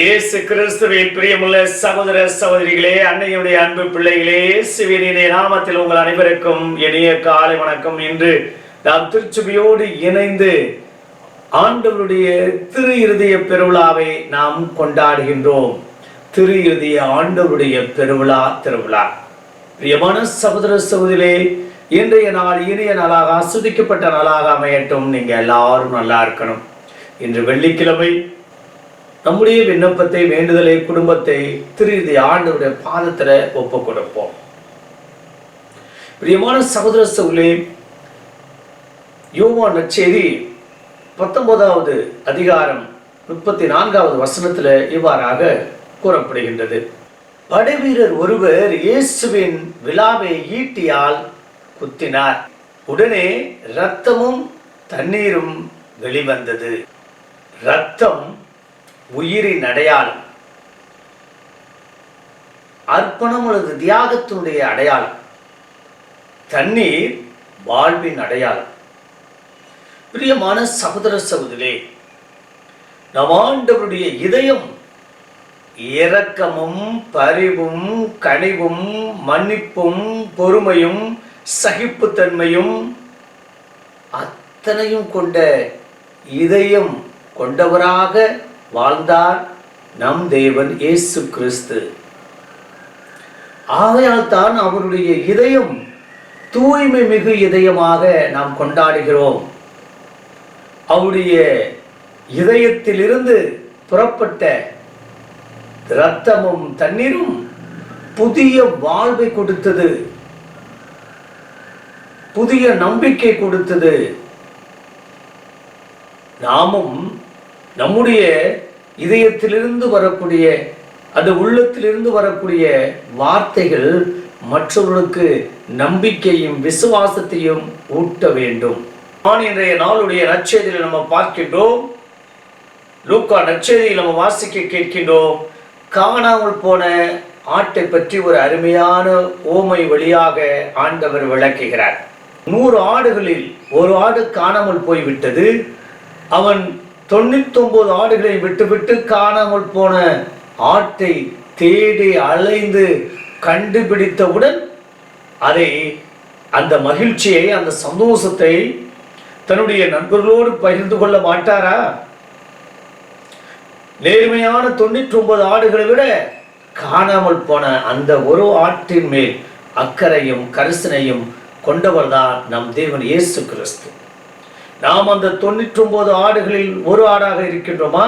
இயேசு கிறிஸ்துவின் பிரியமுள்ள சகோதர சகோதரிகளே அன்னையுடைய அன்பு பிள்ளைகளே இயேசுவின் நாமத்தில் உங்கள் அனைவருக்கும் இனிய காலை வணக்கம். இன்று நாம் திருச்சுபியோடு இணைந்து ஆண்டவருடைய திரு இருதய பெருவிழாவை நாம் கொண்டாடுகின்றோம். திரு இருதய ஆண்டவருடைய பெருவிழா திருவிழா. பிரியமான சகோதர சகோதரிகளே இன்றைய நாள் இனிய நாளாக ஆஸ்வதிக்கப்பட்ட நாளாக அமையட்டும். நீங்க எல்லாரும் நல்லா இருக்கணும். இன்று வெள்ளிக்கிழமை நம்முடைய விண்ணப்பத்தை வேண்டுதலை குடும்பத்தை திரு ஆண்டவருடைய பாதத்துல ஒப்பு கொடுப்போம் பிரியமான சகோதர உள்ளே யோமா நச்சேரி பத்தொன்பதாவது அதிகாரம் முப்பத்தி நான்காவது வசனத்தில் இவ்வாறாக கூறப்படுகின்றது. படைவீரர் ஒருவர் இயேசுவின் விழாவை ஈட்டியால் குத்தினார். உடனே இரத்தமும் தண்ணீரும் வெளிவந்தது. ரத்தம் உயிரின் அடையாளம் அர்ப்பணம் அல்லது தியாகத்தினுடைய அடையாளம். தண்ணீர் வாழ்வின் அடையாளம். பிரியமான சகோதர சகோதரே நம் ஆண்டவருடைய இதயம் இரக்கமும் பரிவும் கனிவும் மன்னிப்பும் பொறுமையும் சகிப்புத்தன்மையும் அத்தனையும் கொண்ட இதயம் கொண்டவராக வாழ்ந்தார் நம் தேவன் இயேசு கிறிஸ்து. ஆகையால் தான் அவருடைய இதயம் தூய்மை மிகு இதயமாக நாம் கொண்டாடுகிறோம். அவருடைய இதயத்திலிருந்து புறப்பட்ட இரத்தமும் தண்ணீரும் புதிய வாழ்வை கொடுத்தது. புதிய நம்பிக்கை கொடுத்தது. நாமும் நம்முடைய இதயத்திலிருந்து வரக்கூடிய அந்த உள்ளத்திலிருந்து வரக்கூடிய வார்த்தைகள் மற்றவர்களுக்கு நம்பிக்கையும் விசுவாசத்தையும் ஊட்ட வேண்டும். நான் இன்றைய நாளுடைய நற்செய்தியில் நம்ம பார்க்கின்றோம். லூக்கா நற்செய்தியில் நம்ம வாசிக்க கேட்கின்றோம். காணாமல் போன ஆட்டை பற்றி ஒரு அருமையான ஓமை வழியாக ஆண்டவர் விளக்குகிறார். நூறு ஆடுகளில் ஒரு ஆடு காணாமல் போய்விட்டது. அவன் தொண்ணூத்தொன்பது ஆடுகளை விட்டுவிட்டு காணாமல் போன ஆட்டை தேடி அலைந்து கண்டுபிடித்தவுடன் அதை அந்த மகிழ்ச்சியை அந்த சந்தோஷத்தை தன்னுடைய நண்பர்களோடு பகிர்ந்து கொள்ள மாட்டாரா? நேர்மையான தொண்ணூற்றி ஒன்பது ஆடுகளை விட காணாமல் போன அந்த ஒரு ஆட்டின் மேல் அக்கறையும் கரிசனையும் கொண்டவர்தான் நம் தேவன் இயேசு கிறிஸ்து. நாம் அந்த தொண்ணூற்றி ஒன்பது ஆடுகளில் ஒரு ஆடாக இருக்கின்றோமா?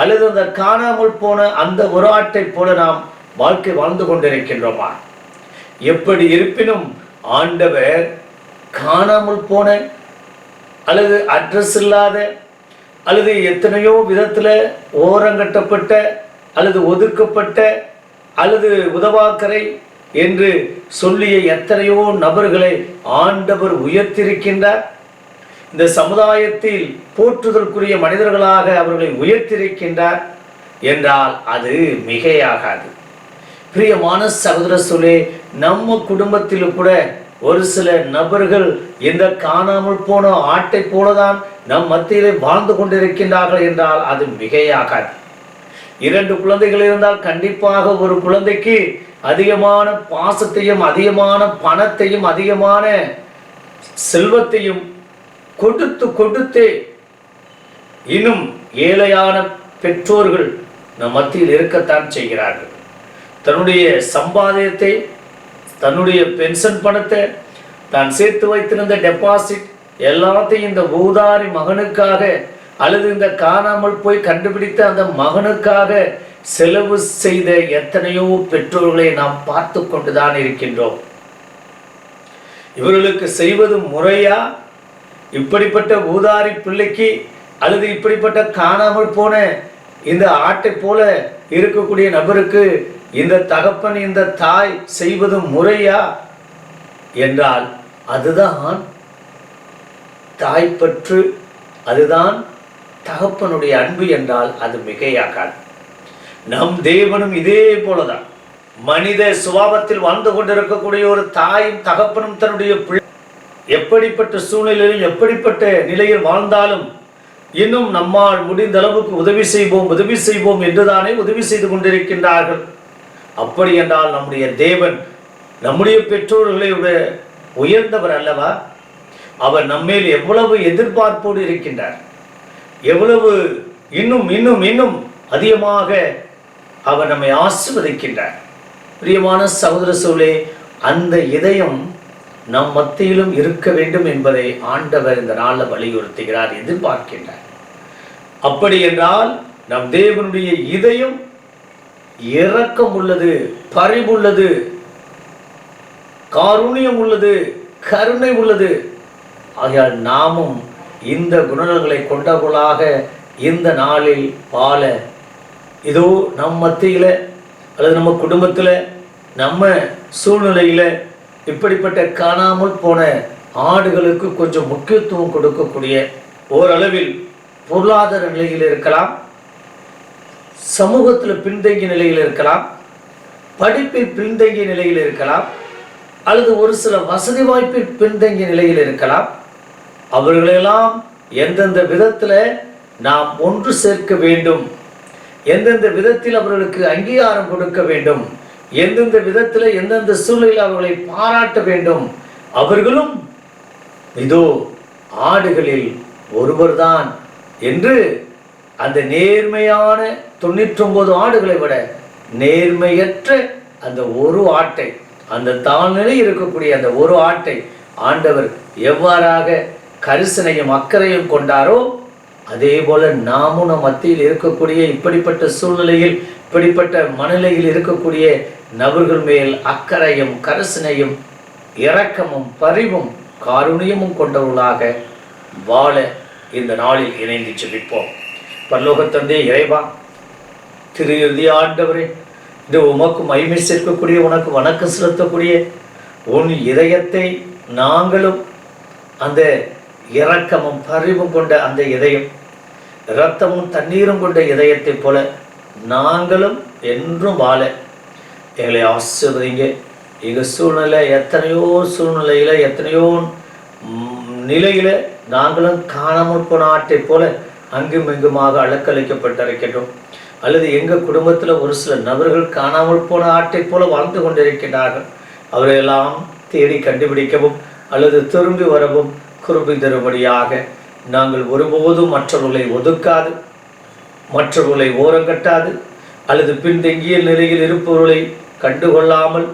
அல்லது அந்த காணாமல் போன அந்த ஒரு ஆட்டை போல நாம் வாழ்க்கை வாழ்ந்து கொண்டிருக்கின்றோமா? எப்படி இருப்பினும் ஆண்டவர் காணாமல் போன அல்லது அட்ரஸ் இல்லாத அல்லது எத்தனையோ விதத்தில் ஓரங்கட்டப்பட்ட அல்லது ஒதுக்கப்பட்ட அல்லது உதவாக்கரை என்று சொல்லிய எத்தனையோ நபர்களை ஆண்டவர் உயர்த்திருக்கின்றார் இந்த சமுதாயத்தில் போற்றுதற்குரிய மனிதர்களாக அவர்களை உயர்த்திருக்கின்றார் என்றால் அது மிகையாகாது. பிரியமான சகோதர சொல்லே நம்ம குடும்பத்தில் கூட ஒரு சில நபர்கள் இந்த காணாமல் போன ஆட்டை போலதான் நம் மத்தியிலே வாழ்ந்து கொண்டிருக்கின்றார்கள் என்றால் அது மிகையாகாது. இரண்டு குழந்தைகள் இருந்தால் கண்டிப்பாக ஒரு குழந்தைக்கு அதிகமான பாசத்தையும் அதிகமான பணத்தையும் அதிகமான செல்வத்தையும் கொடுத்து கொடுத்தே இன்னும் ஏழையான பெற்றோர்கள் நம் மத்தியில் இருக்கத்தான் செய்கிறார்கள். தன்னுடைய சம்பாதியத்தை தன்னுடைய பென்ஷன் பணத்தை தான் சேர்த்து வைத்திருந்த டெபாசிட் எல்லாத்தையும் இந்த ஊதாரி மகனுக்காக அல்லது இந்த காணாமல் போய் கண்டுபிடித்த அந்த மகனுக்காக செலவு செய்த எத்தனையோ பெற்றோர்களை நாம் பார்த்து கொண்டுதான் இருக்கின்றோம். இவர்களுக்கு செய்வது முறையா? இப்படிப்பட்ட ஊதாரி பிள்ளைக்கு அல்லது இப்படிப்பட்ட காணாமல் போன இந்த ஆட்டை போல இருக்கக்கூடிய நபருக்கு இந்த தகப்பன் இந்த தாய் செய்வது முறையா என்றால் அதுதான் தாய்ப்பற்று அதுதான் தகப்பனுடைய அன்பு என்றால் அது மிகையாகாது. நம் தேவனும் இதே போலதான். மனித சுபாவத்தில் வாழ்ந்து கொண்டிருக்கக்கூடிய ஒரு தாயும் தகப்பனும் தன்னுடைய பிள்ளை எப்படிப்பட்ட சூழ்நிலையிலும் எப்படிப்பட்ட நிலையில் வாழ்ந்தாலும் இன்னும் நம்மால் முடிந்த அளவுக்கு உதவி செய்வோம் உதவி செய்வோம் என்றுதானே உதவி செய்து கொண்டிருக்கின்றார்கள். அப்படி என்றால் நம்முடைய தேவன் நம்முடைய பெற்றோர்களை விட உயர்ந்தவர் அல்லவா? அவர் நம்மேல் எவ்வளவு எதிர்பார்ப்போடு இருக்கின்றார். எவ்வளவு இன்னும் இன்னும் இன்னும் அதிகமாக அவர் நம்மை ஆசிர்வதிக்கின்றார். பிரியமான சகோதர சோழே அந்த இதயம் நம் மத்தியிலும் இருக்க வேண்டும் என்பதை ஆண்டவர் இந்த நாளில் வலியுறுத்துகிறார் எதிர்பார்க்கின்றார். அப்படி என்றால் நம் தேவனுடைய இதயம் இரக்கம் உள்ளது பரிவுள்ளது காருண்யம் உள்ளது கருணை உள்ளது. ஆகையால் நாமும் இந்த குணநலங்களை கொண்டவர்களாக இந்த நாளில் வாழ இதோ நம் மத்தியில் அல்லது நம்ம குடும்பத்தில் நம்ம சூழ்நிலையில் இப்படிப்பட்ட காணாமல் போன ஆடுகளுக்கு கொஞ்சம் முக்கியத்துவம் கொடுக்கக்கூடிய ஓரளவில் பொருளாதார நிலையில் இருக்கலாம் சமூகத்தில் பின்தங்கிய நிலையில் இருக்கலாம் படிப்பில் பின்தங்கிய நிலையில் இருக்கலாம் அல்லது ஒரு சில வசதி வாய்ப்பில் பின்தங்கிய நிலையில் இருக்கலாம். அவர்களெல்லாம் எந்தெந்த விதத்தில் நாம் ஒன்று சேர்க்க வேண்டும் எந்தெந்த விதத்தில் அவர்களுக்கு அங்கீகாரம் கொடுக்க வேண்டும் எந்தெந்த விதத்தில் எந்தெந்த சூழலில் அவர்களை பாராட்ட வேண்டும்? அவர்களும் இதோ ஆடுகளில் ஒருவர்தான் என்று அந்த நேர்மையான தொண்ணூற்றொம்பது ஆடுகளை விட நேர்மையற்ற அந்த ஒரு ஆட்டை அந்த தாழ்நிலை இருக்கக்கூடிய அந்த ஒரு ஆட்டை ஆண்டவர் எவ்வாறாக கரிசனையும் அக்கறையும் கொண்டாரோ அதே போல நாமும் நம் மத்தியில் இருக்கக்கூடிய இப்படிப்பட்ட சூழ்நிலையில் இப்படிப்பட்ட மனநிலையில் இருக்கக்கூடிய நபர்கள் மேல் அக்கறையும் கரசனையும் இரக்கமும் பரிவும் காருணியமும் கொண்டவர்களாக வாழ இந்த நாளில் இணைந்து ஜெபிப்போம் பரலோகத்தந்தே இறைவா திரு இறுதி ஆண்டவரே இது உமக்கு மகிமை சேர்க்கக்கூடிய உனக்கு வணக்கம் செலுத்தக்கூடிய உன் இதயத்தை நாங்களும் அந்த இரக்கமும் பரிவும் கொண்ட அந்த இதயம் இரத்தமும் தண்ணீரும் கொண்ட இதயத்தைப் போல நாங்களும் என்றும் வாழ. எங்களை ஆசிர்வதிங்க. எங்கள் சூழ்நிலை எத்தனையோ சூழ்நிலையில் எத்தனையோ நிலையில் நாங்களும் காணாமல் போன ஆட்டை போல அங்கும் இங்குமாக அலக்களிக்கப்பட்டிருக்கின்றோம் அல்லது எங்கள் குடும்பத்தில் ஒரு சில நபர்கள் காணாமல் போன ஆட்டை போல வாழ்ந்து கொண்டிருக்கிறார்கள் அவரையெல்லாம் தேடி கண்டுபிடிக்கவும் அல்லது திரும்பி வரவும் குறும்பி நாங்கள் ஒருபோதும் மற்றவர்களை ஒதுக்காது. மற்றவர்களை ஓரங்கட்டாது அல்லது பின்தங்கிய நிலையில் இருப்பவர்களை கண்டுகொள்ளாமல்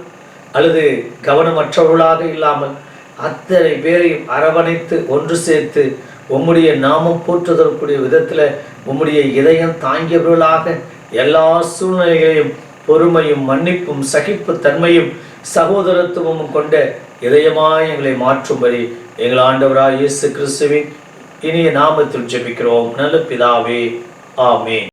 அல்லது கவனமற்றவர்களாக இல்லாமல் அத்தனை பேரையும் அரவணைத்து ஒன்று சேர்த்து உம்முடைய நாமம் போற்றுதற்குரிய விதத்தில் உம்முடைய இதயம் தாங்கியவர்களாக எல்லா சூழ்நிலைகளையும் பொறுமையும் மன்னிப்பும் சகிப்பு தன்மையும் சகோதரத்துவமும் கொண்ட இதயமாய் எங்களை மாற்றும்படி எங்கள் ஆண்டவராய் இயேசு கிறிஸ்துவின் இனிய நாமத்தில் ஜெபிக்கிறோம். நல்ல பிதாவே 啊没